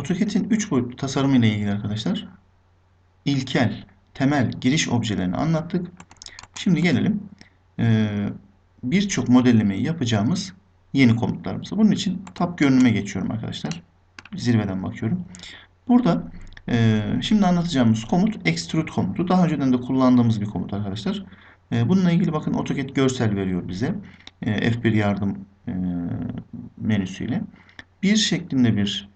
AutoCAD'in 3 boyutlu tasarımı ile ilgili arkadaşlar ilkel, temel giriş objelerini anlattık. Şimdi gelelim e, birçok modellemeyi yapacağımız yeni komutlarımıza. Bunun için tab görünüme geçiyorum arkadaşlar. Zirveden bakıyorum. Burada e, şimdi anlatacağımız komut extrude komutu. Daha önceden de kullandığımız bir komut arkadaşlar. E, bununla ilgili bakın AutoCAD görsel veriyor bize. F1 yardım menüsüyle. Bir şeklinde bir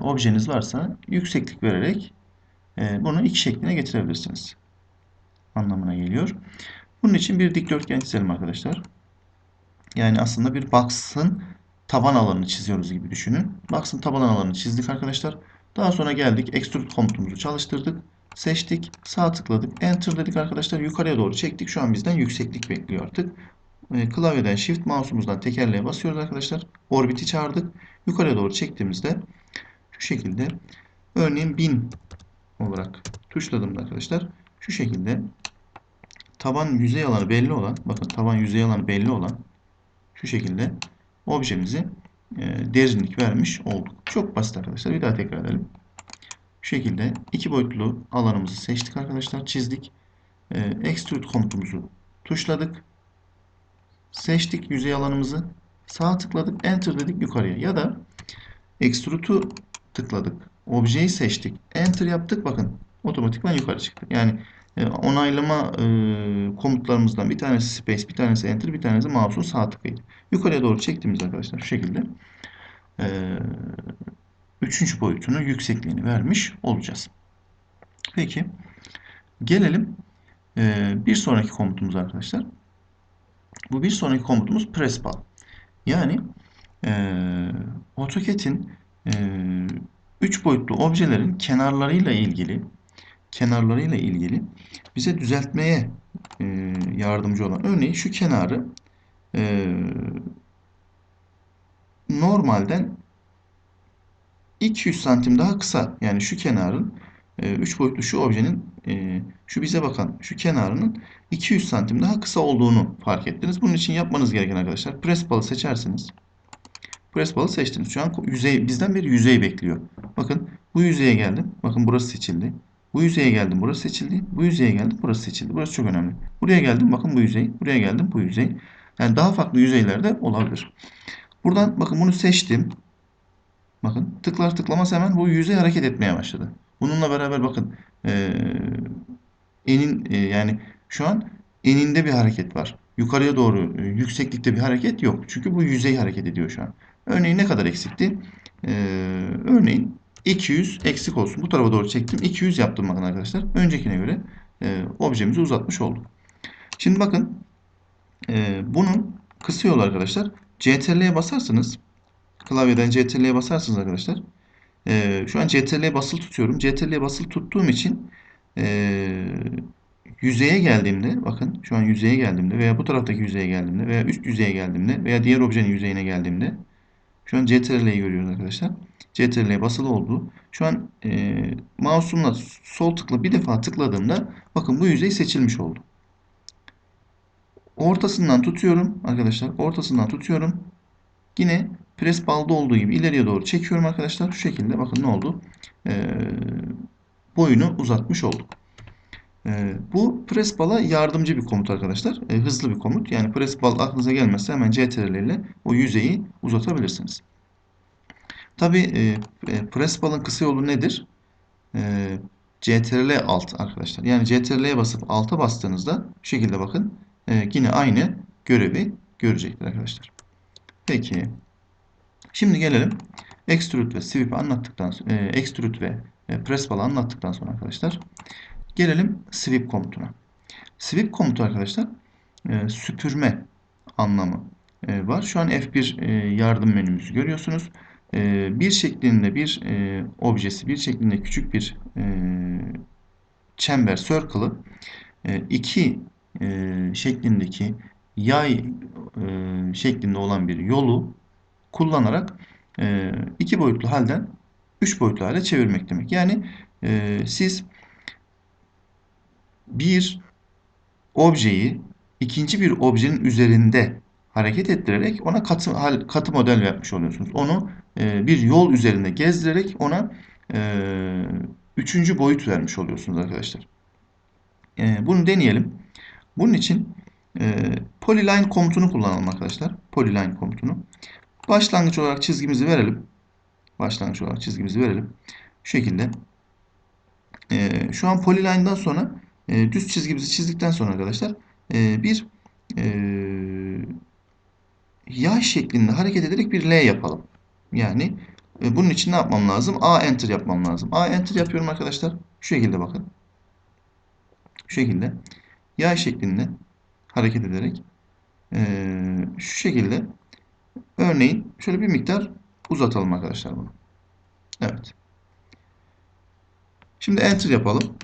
objeniz varsa yükseklik vererek bunu iki şekline getirebilirsiniz. Anlamına geliyor. Bunun için bir dikdörtgen çizelim arkadaşlar. Yani aslında bir box'ın taban alanını çiziyoruz gibi düşünün. Box'ın taban alanını çizdik arkadaşlar. Daha sonra geldik. Extrude komutumuzu çalıştırdık. Seçtik. Sağ tıkladık. Enter dedik arkadaşlar. Yukarıya doğru çektik. Şu an bizden yükseklik bekliyor artık. Klavyeden Shift mouse'umuzdan tekerleğe basıyoruz arkadaşlar. Orbit'i çağırdık. Yukarıya doğru çektiğimizde şu şekilde örneğin 1000 olarak tuşladığımda arkadaşlar şu şekilde taban yüzey alanı belli olan bakın taban yüzey alanı belli olan şu şekilde objemizi e, derinlik vermiş olduk. Çok basit arkadaşlar. Bir daha tekrar edelim. Şu şekilde iki boyutlu alanımızı seçtik arkadaşlar. Çizdik. E, extrude komutumuzu tuşladık. Seçtik yüzey alanımızı. Sağ tıkladık. Enter dedik yukarıya. Ya da extrude'u tıkladık. Objeyi seçtik. Enter yaptık. Bakın otomatikman yukarı çıktı. Yani e, onaylama e, komutlarımızdan bir tanesi space, bir tanesi enter, bir tanesi mouse'un sağ tıkıydı. Yukarıya doğru çektiğimiz arkadaşlar şu şekilde e, üçüncü boyutunu yüksekliğini vermiş olacağız. Peki gelelim bir sonraki komutumuz arkadaşlar. Bu bir sonraki komutumuz press bal. Yani e, AutoCAD'in e, üç boyutlu objelerin kenarlarıyla ilgili kenarlarıyla ilgili bize düzeltmeye e, yardımcı olan örneğin şu kenarı e, normalden 200 santim daha kısa yani şu kenarın 3 boyutlu şu objenin şu bize bakan şu kenarının 200 santim daha kısa olduğunu fark ettiniz. Bunun için yapmanız gereken arkadaşlar press balı seçersiniz. Press seçtiniz. Şu an yüzey bizden bir yüzey bekliyor. Bakın bu yüzeye geldim. Bakın burası seçildi. Bu yüzeye geldim. Burası seçildi. Bu yüzeye geldim. Burası seçildi. Burası çok önemli. Buraya geldim. Bakın bu yüzey. Buraya geldim. Bu yüzey. Yani daha farklı yüzeyler de olabilir. Buradan bakın bunu seçtim. Bakın tıklar tıklamaz hemen bu yüzey hareket etmeye başladı. Bununla beraber bakın e, enin e, yani şu an eninde bir hareket var. Yukarıya doğru e, yükseklikte bir hareket yok. Çünkü bu yüzey hareket ediyor şu an. Örneğin ne kadar eksikti? E, örneğin 200 eksik olsun. Bu tarafa doğru çektim. 200 yaptım bakın arkadaşlar. Öncekine göre e, objemizi uzatmış olduk. Şimdi bakın e, bunun kısa yolu arkadaşlar. CTRL'ye basarsanız klavyeden CTRL'ye basarsınız arkadaşlar. E, şu an CTRL'ye basılı tutuyorum. CTRL'ye basılı tuttuğum için e, yüzeye geldiğimde bakın şu an yüzeye geldiğimde veya bu taraftaki yüzeye geldiğimde veya üst yüzeye geldiğimde veya diğer objenin yüzeyine geldiğimde şu an CTRL'yi görüyoruz arkadaşlar. CTRL'ye basılı oldu. Şu an e, mouse'umla sol tıkla bir defa tıkladığımda bakın bu yüzey seçilmiş oldu. Ortasından tutuyorum arkadaşlar. Ortasından tutuyorum. Yine pres balda olduğu gibi ileriye doğru çekiyorum arkadaşlar. Şu şekilde bakın ne oldu? E, boyunu uzatmış olduk. E, bu press bala yardımcı bir komut arkadaşlar. E, hızlı bir komut. Yani press bal aklınıza gelmezse hemen CTRL ile o yüzeyi uzatabilirsiniz. Tabi e, e, press balın kısa yolu nedir? E, CTRL alt arkadaşlar. Yani CTRL'ye basıp alta bastığınızda şu şekilde bakın e, yine aynı görevi görecektir arkadaşlar. Peki. Şimdi gelelim extrude ve sweep anlattıktan sonra e, extrude ve e, press anlattıktan sonra arkadaşlar gelelim sweep komutuna. Sweep komutu arkadaşlar e, süpürme anlamı e, var. Şu an F1 e, yardım menümüzü görüyorsunuz. E, bir şeklinde bir e, objesi, bir şeklinde küçük bir e, çember circle'ı e, iki e, şeklindeki yay e, şeklinde olan bir yolu kullanarak e, iki boyutlu halden üç boyutlu hale çevirmek demek. Yani e, siz bir objeyi ikinci bir objenin üzerinde hareket ettirerek ona katı, katı model yapmış oluyorsunuz. Onu e, bir yol üzerinde gezdirerek ona e, üçüncü boyut vermiş oluyorsunuz arkadaşlar. E, bunu deneyelim. Bunun için e, polyline komutunu kullanalım arkadaşlar. Polyline komutunu. Başlangıç olarak çizgimizi verelim. Başlangıç olarak çizgimizi verelim. Şu şekilde. E, şu an polyline'dan sonra e, düz çizgimizi çizdikten sonra arkadaşlar e, bir e, yay şeklinde hareket ederek bir L yapalım. Yani e, bunun için ne yapmam lazım? A enter yapmam lazım. A enter yapıyorum arkadaşlar. Şu şekilde bakın. Şu şekilde. Yay şeklinde hareket ederek e, şu şekilde örneğin şöyle bir miktar uzatalım arkadaşlar bunu. Evet. Şimdi enter yapalım.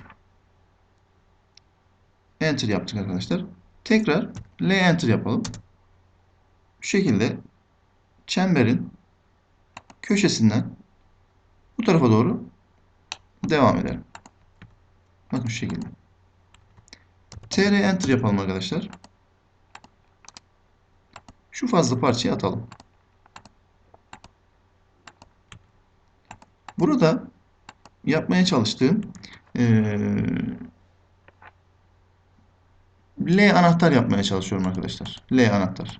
Enter yaptık arkadaşlar. Tekrar L enter yapalım. Şu şekilde çemberin köşesinden bu tarafa doğru devam edelim. Bakın şu şekilde. TR enter yapalım arkadaşlar. Şu fazla parçayı atalım. Burada yapmaya çalıştığım ee, L anahtar yapmaya çalışıyorum arkadaşlar. L anahtar.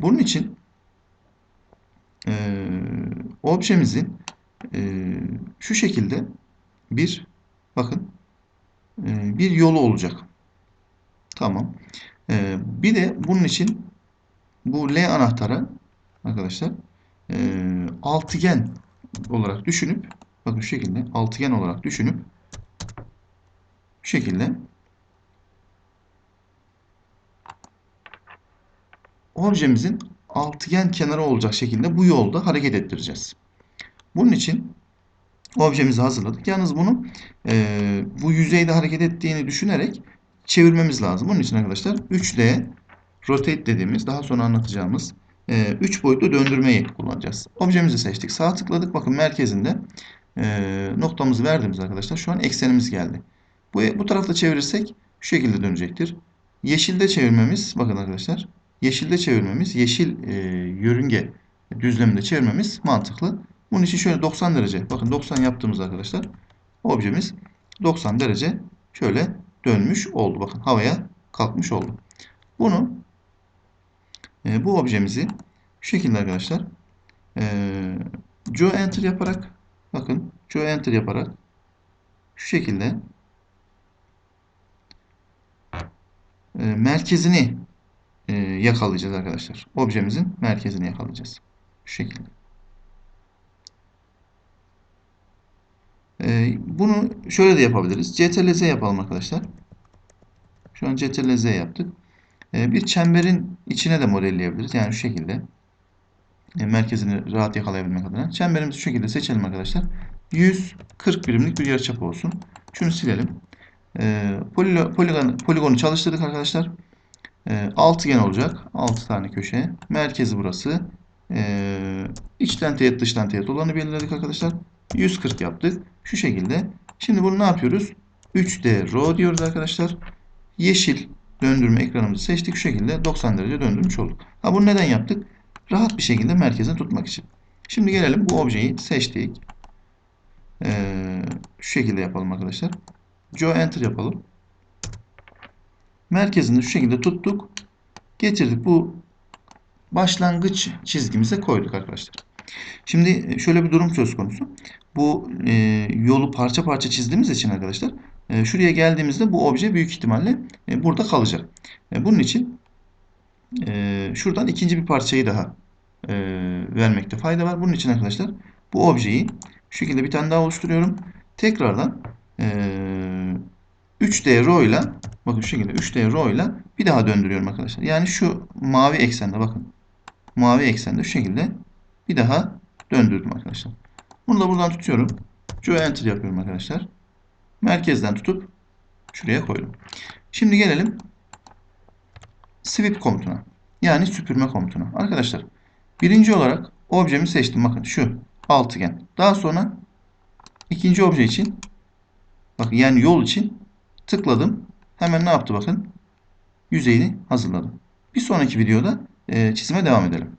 Bunun için e, objemizin e, şu şekilde bir bakın e, bir yolu olacak. Tamam. E, bir de bunun için bu L anahtara arkadaşlar e, altıgen olarak düşünüp bakın şu şekilde altıgen olarak düşünüp şu şekilde objemizin altıgen kenarı olacak şekilde bu yolda hareket ettireceğiz. Bunun için objemizi hazırladık. Yalnız bunu e, bu yüzeyde hareket ettiğini düşünerek çevirmemiz lazım. Bunun için arkadaşlar 3D rotate dediğimiz daha sonra anlatacağımız 3 e, boyutlu döndürmeyi kullanacağız. Objemizi seçtik. Sağ tıkladık. Bakın merkezinde e, noktamızı verdiğimiz arkadaşlar şu an eksenimiz geldi. Bu, bu tarafta çevirirsek şu şekilde dönecektir. Yeşilde çevirmemiz bakın arkadaşlar yeşilde çevirmemiz, yeşil e, yörünge düzleminde çevirmemiz mantıklı. Bunun için şöyle 90 derece, bakın 90 yaptığımız arkadaşlar objemiz 90 derece şöyle dönmüş oldu. Bakın havaya kalkmış oldu. Bunu e, bu objemizi şu şekilde arkadaşlar e, Geo Enter yaparak bakın Geo Enter yaparak şu şekilde e, merkezini e, yakalayacağız arkadaşlar. Objemizin merkezini yakalayacağız. Şu şekilde. E, bunu şöyle de yapabiliriz. CTRL-Z yapalım arkadaşlar. Şu an CTRL-Z yaptık. E, bir çemberin içine de modelleyebiliriz. Yani şu şekilde. E, merkezini rahat yakalayabilmek adına. Çemberimizi şu şekilde seçelim arkadaşlar. 140 birimlik bir yarıçap olsun. Şunu silelim. E, poligon, poligonu çalıştırdık arkadaşlar. E, altıgen olacak. 6 tane köşe. Merkezi burası. E, içten teğet dıştan teğet olanı belirledik arkadaşlar. 140 yaptık. Şu şekilde. Şimdi bunu ne yapıyoruz? 3D row diyoruz arkadaşlar. Yeşil döndürme ekranımızı seçtik. Şu şekilde 90 derece döndürmüş olduk. Ha bunu neden yaptık? Rahat bir şekilde merkeze tutmak için. Şimdi gelelim bu objeyi seçtik. Ee, şu şekilde yapalım arkadaşlar. Geo Enter yapalım. Merkezinde şu şekilde tuttuk. Getirdik. Bu başlangıç çizgimize koyduk arkadaşlar. Şimdi şöyle bir durum söz konusu. Bu e, yolu parça parça çizdiğimiz için arkadaşlar e, şuraya geldiğimizde bu obje büyük ihtimalle e, burada kalacak. E, bunun için e, şuradan ikinci bir parçayı daha e, vermekte fayda var. Bunun için arkadaşlar bu objeyi şu şekilde bir tane daha oluşturuyorum. Tekrardan 3D row ile bakın şu şekilde 3D row ile bir daha döndürüyorum arkadaşlar. Yani şu mavi eksende bakın. Mavi eksende şu şekilde bir daha döndürdüm arkadaşlar. Bunu da buradan tutuyorum. Şu enter yapıyorum arkadaşlar. Merkezden tutup şuraya koydum. Şimdi gelelim sweep komutuna. Yani süpürme komutuna. Arkadaşlar birinci olarak objemi seçtim. Bakın şu altıgen. Daha sonra ikinci obje için bakın yani yol için tıkladım. Hemen ne yaptı bakın. Yüzeyini hazırladım. Bir sonraki videoda çizime devam edelim.